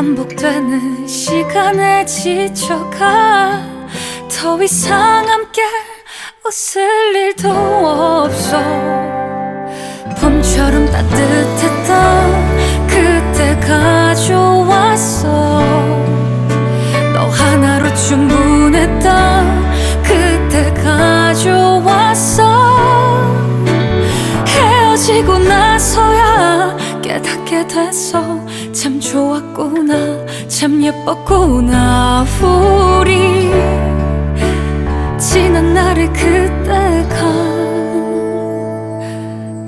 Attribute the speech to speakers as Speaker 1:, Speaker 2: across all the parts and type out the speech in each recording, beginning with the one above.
Speaker 1: 반복되는 시간에 지쳐가 더 이상 함께 웃을 일도 없어. 봄처럼 따뜻했던 그때가 좋았어. 너 하나로 충분했던 됐어 참 좋았구나 참 예뻤구나. 우리 지난 날의 그때가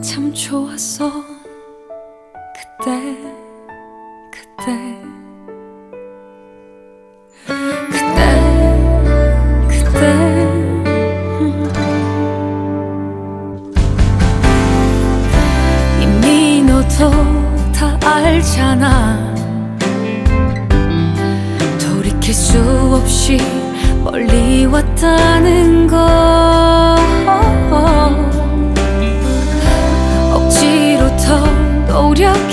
Speaker 1: 참 좋았어. 그때 그때 알잖아. 돌이킬 수 없이 멀리 왔다는 거. 억지로 더 노력해도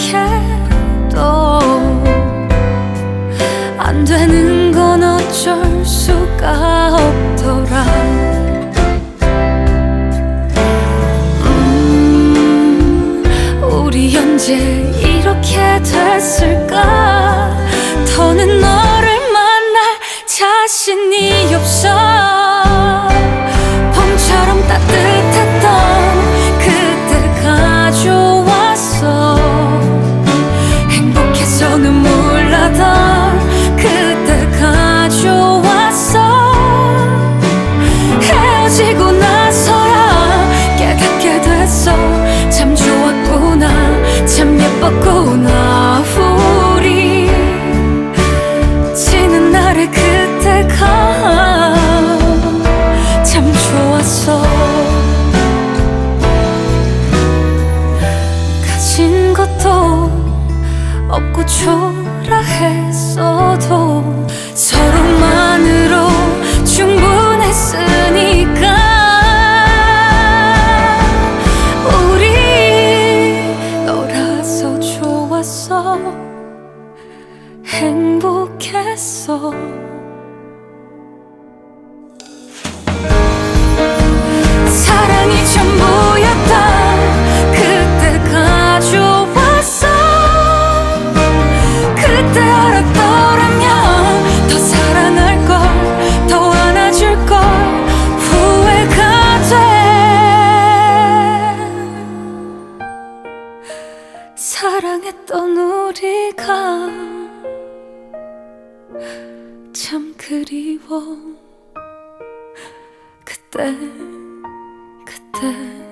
Speaker 1: 안 되는 건 어쩔 수가 없더라. 음, 우리 언제 됐을까? 더는 너를 만날 자신이 초라했어도 서로만으로 충분했으니까. 우리 너라서 좋았어. 행복했어 우리가 참 그리워. 그때 그때